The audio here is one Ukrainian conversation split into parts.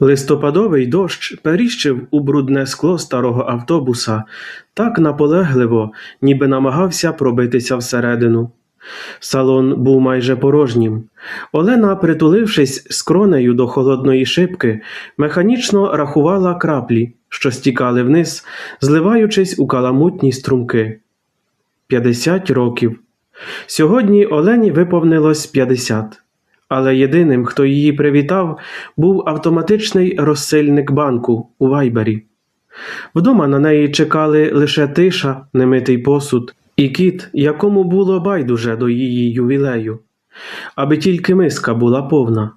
Листопадовий дощ періщив у брудне скло старого автобуса так наполегливо, ніби намагався пробитися всередину. Салон був майже порожнім. Олена, притулившись скронею до холодної шибки, механічно рахувала краплі, що стікали вниз, зливаючись у каламутні струмки. П'ятдесят років. Сьогодні Олені виповнилось 50. Але єдиним, хто її привітав, був автоматичний розсильник банку у вайбері. Вдома на неї чекали лише тиша, немитий посуд і кіт, якому було байдуже до її ювілею, аби тільки миска була повна.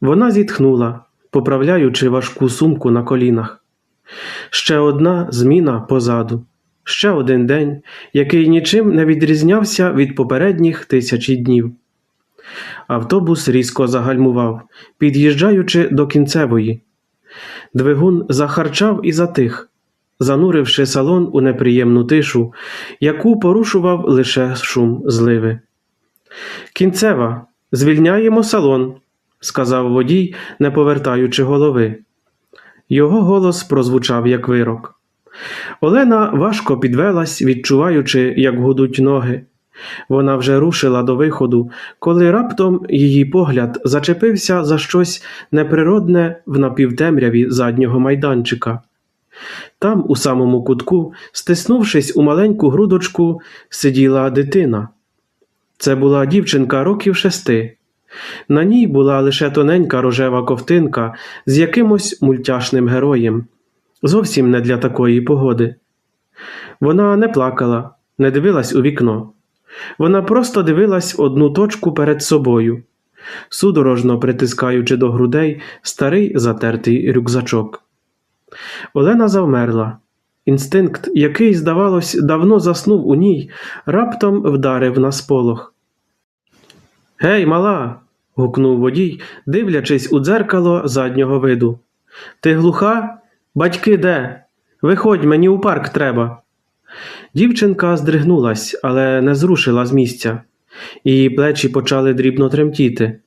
Вона зітхнула, поправляючи важку сумку на колінах. Ще одна зміна позаду, ще один день, який нічим не відрізнявся від попередніх тисячі днів. Автобус різко загальмував, під'їжджаючи до кінцевої. Двигун захарчав і затих, зануривши салон у неприємну тишу, яку порушував лише шум зливи. Кінцева, звільняємо салон, сказав водій, не повертаючи голови. Його голос прозвучав як вирок. Олена важко підвелась, відчуваючи, як гудуть ноги. Вона вже рушила до виходу, коли раптом її погляд зачепився за щось неприродне в напівтемряві заднього майданчика. Там, у самому кутку, стиснувшись у маленьку грудочку, сиділа дитина. Це була дівчинка років шести. На ній була лише тоненька рожева ковтинка з якимось мультяшним героєм, зовсім не для такої погоди. Вона не плакала, не дивилась у вікно. Вона просто дивилась одну точку перед собою, судорожно притискаючи до грудей старий затертий рюкзачок. Олена завмерла. Інстинкт, який, здавалось, давно заснув у ній, раптом вдарив на сполох. Гей, мала. гукнув водій, дивлячись у дзеркало заднього виду. Ти глуха? Батьки де? Виходь, мені у парк треба. Дівчинка здригнулась, але не зрушила з місця. Її плечі почали дрібно тремтіти.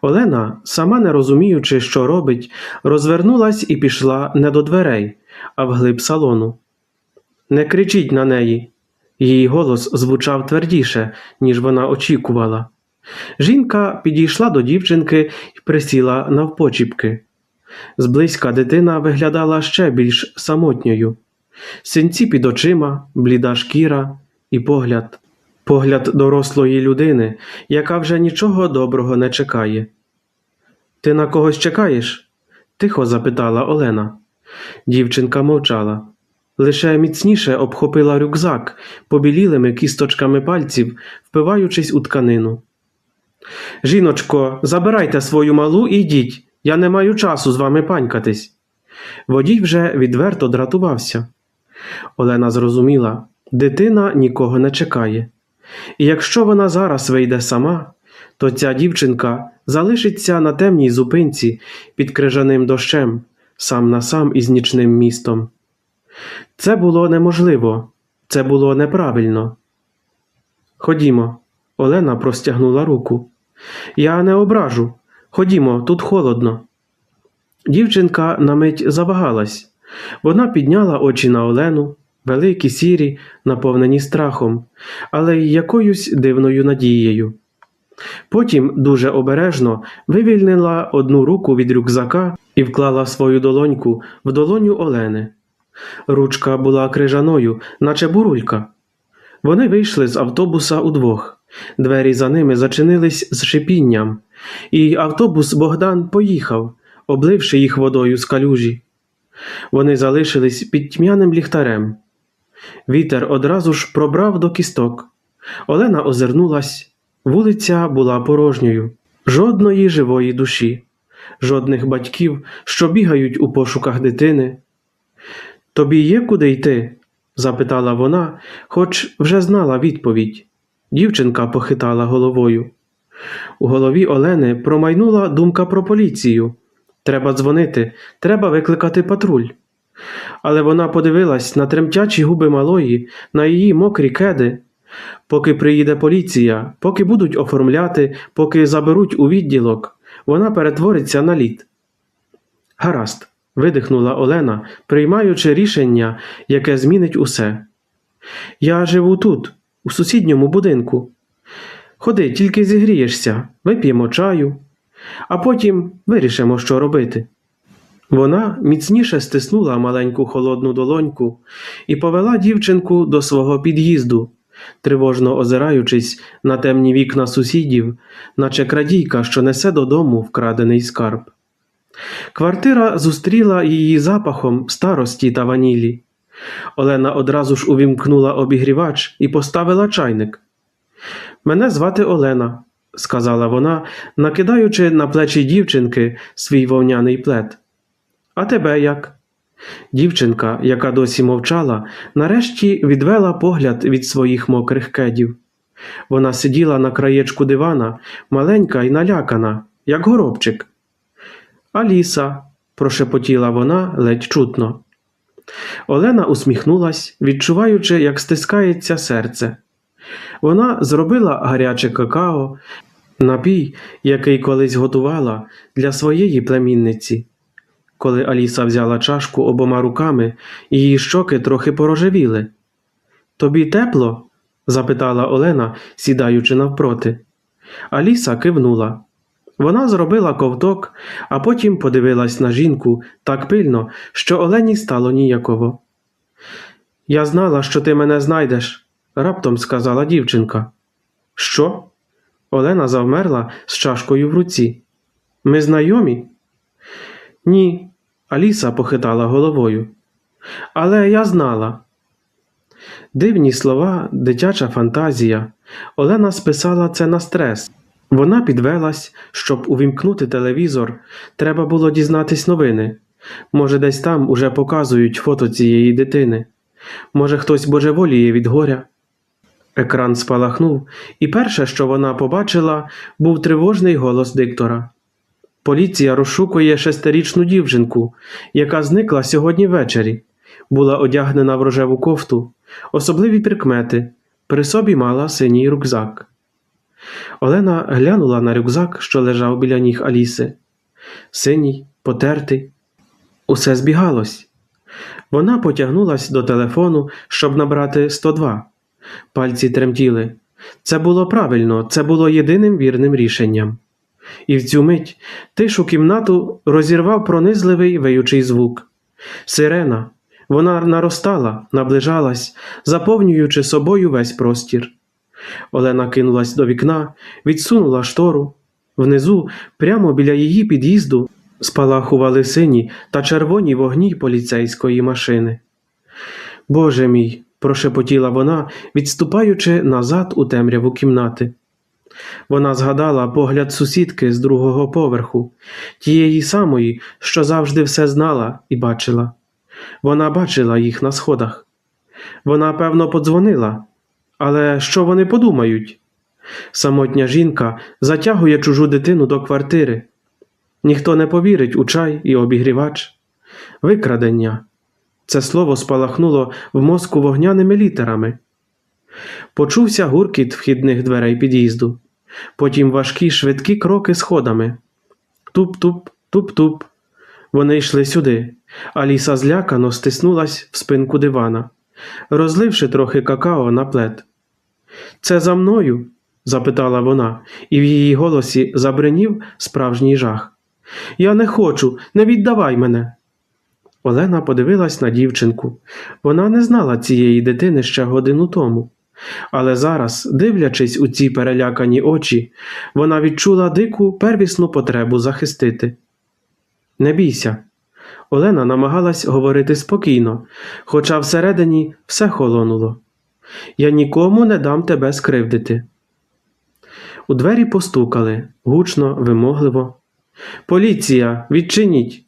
Олена, сама не розуміючи, що робить, розвернулась і пішла не до дверей, а вглиб салону. Не кричіть на неї. Її голос звучав твердіше, ніж вона очікувала. Жінка підійшла до дівчинки і присіла навпочіпки. Зблизька дитина виглядала ще більш самотньою. Синці під очима, бліда шкіра і погляд. Погляд дорослої людини, яка вже нічого доброго не чекає. Ти на когось чекаєш? тихо запитала Олена. Дівчинка мовчала. Лише міцніше обхопила рюкзак побілілими кісточками пальців, впиваючись у тканину. Жіночко, забирайте свою малу і йдіть. Я не маю часу з вами панькатись. Водій вже відверто дратувався. Олена зрозуміла, дитина нікого не чекає. І якщо вона зараз вийде сама, то ця дівчинка залишиться на темній зупинці під крижаним дощем, сам на сам із нічним містом. Це було неможливо, це було неправильно. Ходімо, Олена простягнула руку. Я не ображу. Ходімо, тут холодно. Дівчинка на мить завагалась. Вона підняла очі на Олену, великі сірі, наповнені страхом, але й якоюсь дивною надією. Потім дуже обережно вивільнила одну руку від рюкзака і вклала свою долоньку в долоню Олени. Ручка була крижаною, наче бурулька. Вони вийшли з автобуса удвох. Двері за ними зачинились з шипінням, і автобус Богдан поїхав, обливши їх водою з калюжі. Вони залишились під тьмяним ліхтарем. Вітер одразу ж пробрав до кісток. Олена озирнулась. Вулиця була порожньою, жодної живої душі, жодних батьків, що бігають у пошуках дитини. Тобі є куди йти? запитала вона, хоч вже знала відповідь. Дівчинка похитала головою. У голові Олени промайнула думка про поліцію. Треба дзвонити, треба викликати патруль. Але вона подивилась на тремтячі губи малої, на її мокрі кеди. Поки приїде поліція, поки будуть оформляти, поки заберуть у відділок, вона перетвориться на лід. Гаразд, видихнула Олена, приймаючи рішення, яке змінить усе. Я живу тут, у сусідньому будинку. Ходи, тільки зігрієшся, вип'ємо чаю, а потім вирішимо, що робити. Вона міцніше стиснула маленьку холодну долоньку і повела дівчинку до свого під'їзду, тривожно озираючись на темні вікна сусідів, наче крадійка, що несе додому вкрадений скарб. Квартира зустріла її запахом старості та ванілі. Олена одразу ж увімкнула обігрівач і поставила чайник. Мене звати Олена, сказала вона, накидаючи на плечі дівчинки свій вовняний плед. А тебе як? Дівчинка, яка досі мовчала, нарешті відвела погляд від своїх мокрих кедів. Вона сиділа на краєчку дивана, маленька і налякана, як горобчик. Аліса, прошепотіла вона ледь чутно. Олена усміхнулась, відчуваючи, як стискається серце. Вона зробила гаряче какао, напій, який колись готувала для своєї племінниці. Коли Аліса взяла чашку обома руками, її щоки трохи порожевіли. Тобі тепло? запитала Олена, сідаючи навпроти. Аліса кивнула. Вона зробила ковток, а потім подивилась на жінку так пильно, що Олені стало ніяково. Я знала, що ти мене знайдеш, раптом сказала дівчинка. Що? Олена завмерла з чашкою в руці. Ми знайомі? Ні, Аліса похитала головою. Але я знала. Дивні слова, дитяча фантазія. Олена списала це на стрес. Вона підвелась, щоб увімкнути телевізор. Треба було дізнатись новини. Може, десь там уже показують фото цієї дитини. Може, хтось божеволіє від горя. Екран спалахнув, і перше, що вона побачила, був тривожний голос диктора. Поліція розшукує шестирічну дівчинку, яка зникла сьогодні ввечері. Була одягнена в рожеву кофту, особливі прикмети, при собі мала синій рюкзак. Олена глянула на рюкзак, що лежав біля ніг Аліси. Синій, потертий. Усе збігалось. Вона потягнулась до телефону, щоб набрати 102. Пальці тремтіли. Це було правильно, це було єдиним вірним рішенням. І в цю мить тишу кімнату розірвав пронизливий виючий звук. Сирена. Вона наростала, наближалась, заповнюючи собою весь простір. Олена кинулась до вікна, відсунула штору. Внизу, прямо біля її під'їзду, спалахували сині та червоні вогні поліцейської машини. Боже мій, прошепотіла вона, відступаючи назад у темряву кімнати. Вона згадала погляд сусідки з другого поверху, тієї самої, що завжди все знала і бачила. Вона бачила їх на сходах. Вона, певно, подзвонила. Але що вони подумають? Самотня жінка затягує чужу дитину до квартири. Ніхто не повірить у чай і обігрівач. Викрадення. Це слово спалахнуло в мозку вогняними літерами. Почувся гуркіт вхідних дверей під'їзду, потім важкі швидкі кроки сходами. Туп-туп, туп-туп. Вони йшли сюди. Аліса злякано стиснулась в спинку дивана, розливши трохи какао на плед. Це за мною? запитала вона, і в її голосі забринів справжній жах. Я не хочу, не віддавай мене. Олена подивилась на дівчинку. Вона не знала цієї дитини ще годину тому. Але зараз, дивлячись у ці перелякані очі, вона відчула дику первісну потребу захистити. Не бійся. Олена намагалась говорити спокійно, хоча всередині все холонуло. Я нікому не дам тебе скривдити. У двері постукали гучно, вимогливо. Поліція, відчиніть.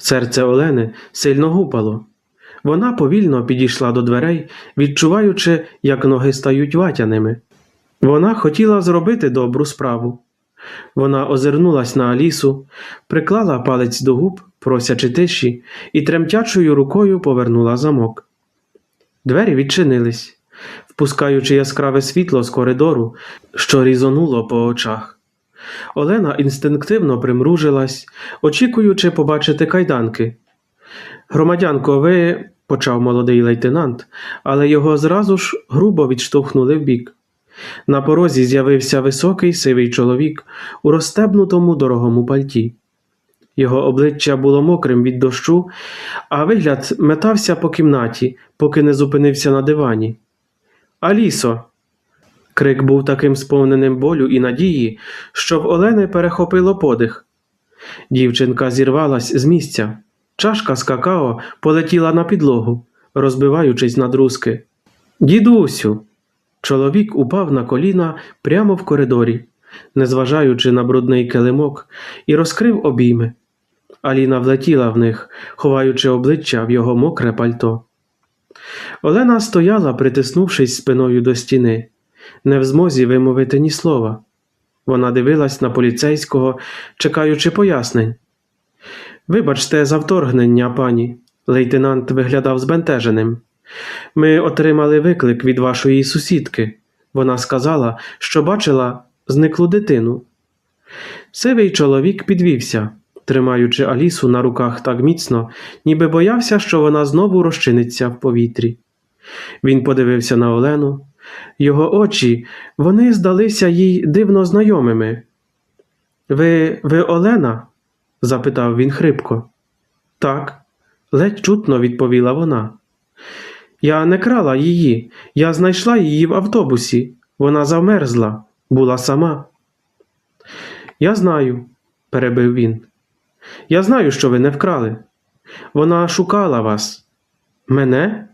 Серце Олени сильно гупало. Вона повільно підійшла до дверей, відчуваючи, як ноги стають ватяними. Вона хотіла зробити добру справу. Вона озирнулась на Алісу, приклала палець до губ, просячи тиші, і тремтячою рукою повернула замок. Двері відчинились, впускаючи яскраве світло з коридору, що різонуло по очах. Олена інстинктивно примружилась, очікуючи побачити кайданки. Громадянко, ви, почав молодий лейтенант, але його зразу ж грубо відштовхнули вбік. На порозі з'явився високий сивий чоловік у розстебнутому дорогому пальті. Його обличчя було мокрим від дощу, а вигляд метався по кімнаті, поки не зупинився на дивані. Алісо. Крик був таким сповненим болю і надії, що в Олени перехопило подих. Дівчинка зірвалась з місця. Чашка з какао полетіла на підлогу, розбиваючись на друзки. Дідусю. Чоловік упав на коліна прямо в коридорі, незважаючи на брудний килимок, і розкрив обійми. Аліна влетіла в них, ховаючи обличчя в його мокре пальто. Олена стояла, притиснувшись спиною до стіни, не в змозі вимовити ні слова. Вона дивилась на поліцейського, чекаючи пояснень. Вибачте за вторгнення, пані. Лейтенант виглядав збентеженим. Ми отримали виклик від вашої сусідки. Вона сказала, що бачила зниклу дитину. Сивий чоловік підвівся, тримаючи Алісу на руках так міцно, ніби боявся, що вона знову розчиниться в повітрі. Він подивився на Олену. Його очі вони здалися їй дивно знайомими. Ви, ви Олена? запитав він хрипко. Так, ледь чутно відповіла вона. Я не крала її, я знайшла її в автобусі. Вона замерзла, була сама. Я знаю, перебив він. Я знаю, що ви не вкрали. Вона шукала вас. Мене?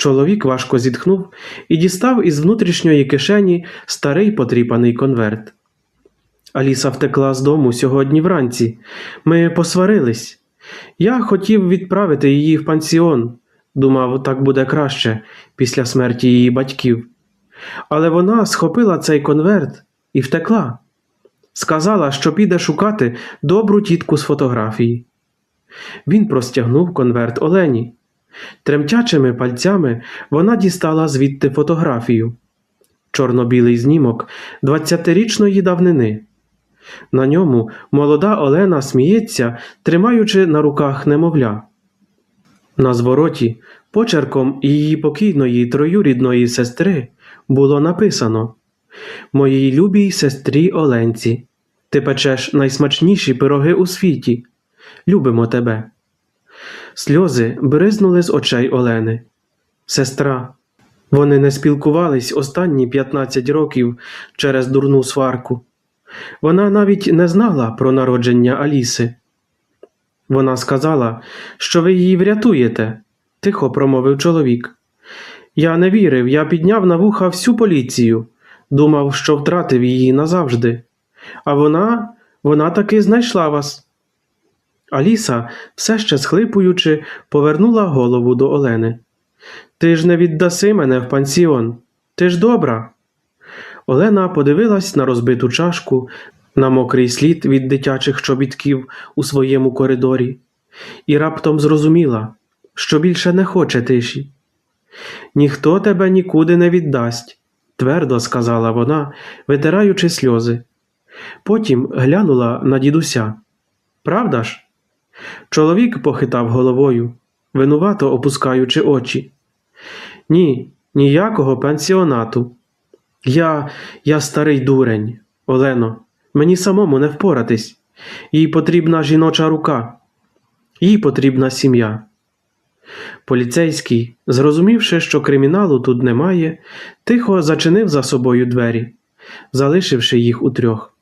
Чоловік важко зітхнув і дістав із внутрішньої кишені старий потріпаний конверт. Аліса втекла з дому сьогодні вранці. Ми посварились. Я хотів відправити її в пансіон. Думав, так буде краще після смерті її батьків. Але вона схопила цей конверт і втекла. Сказала, що піде шукати добру тітку з фотографії. Він простягнув конверт Олені. Тремтячими пальцями вона дістала звідти фотографію. Чорно-білий знімок 20-річної давнини. На ньому молода Олена сміється, тримаючи на руках немовля. На звороті, почерком її покійної троюрідної сестри, було написано Моїй любій сестрі Оленці, ти печеш найсмачніші пироги у світі. Любимо тебе. Сльози бризнули з очей Олени. Сестра. Вони не спілкувались останні 15 років через дурну сварку. Вона навіть не знала про народження Аліси. Вона сказала, що ви її врятуєте, тихо промовив чоловік. Я не вірив, я підняв на вуха всю поліцію, думав, що втратив її назавжди. А вона, вона таки знайшла вас. Аліса, все ще схлипуючи, повернула голову до Олени. Ти ж не віддаси мене в пансіон. Ти ж добра. Олена подивилась на розбиту чашку, на мокрий слід від дитячих чобітків у своєму коридорі, і раптом зрозуміла, що більше не хоче тиші. Ніхто тебе нікуди не віддасть, твердо сказала вона, витираючи сльози. Потім глянула на дідуся. Правда ж? Чоловік похитав головою, винувато опускаючи очі. Ні, ніякого пансіонату. Я, я старий дурень, Олено, мені самому не впоратись. Їй потрібна жіноча рука, їй потрібна сім'я. Поліцейський, зрозумівши, що криміналу тут немає, тихо зачинив за собою двері, залишивши їх у трьох.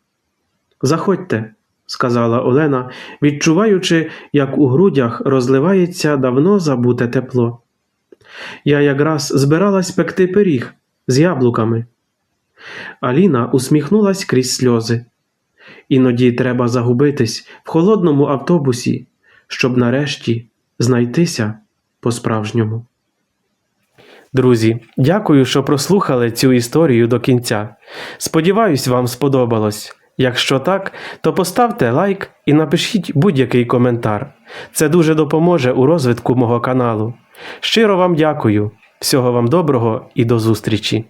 Заходьте, сказала Олена, відчуваючи, як у грудях розливається давно забуте тепло. Я якраз збиралась пекти пиріг з яблуками. Аліна усміхнулась крізь сльози. Іноді треба загубитись в холодному автобусі, щоб нарешті знайтися по-справжньому. Друзі, дякую, що прослухали цю історію до кінця. Сподіваюсь, вам сподобалось. Якщо так, то поставте лайк і напишіть будь-який коментар. Це дуже допоможе у розвитку мого каналу. Щиро вам дякую. Всього вам доброго і до зустрічі!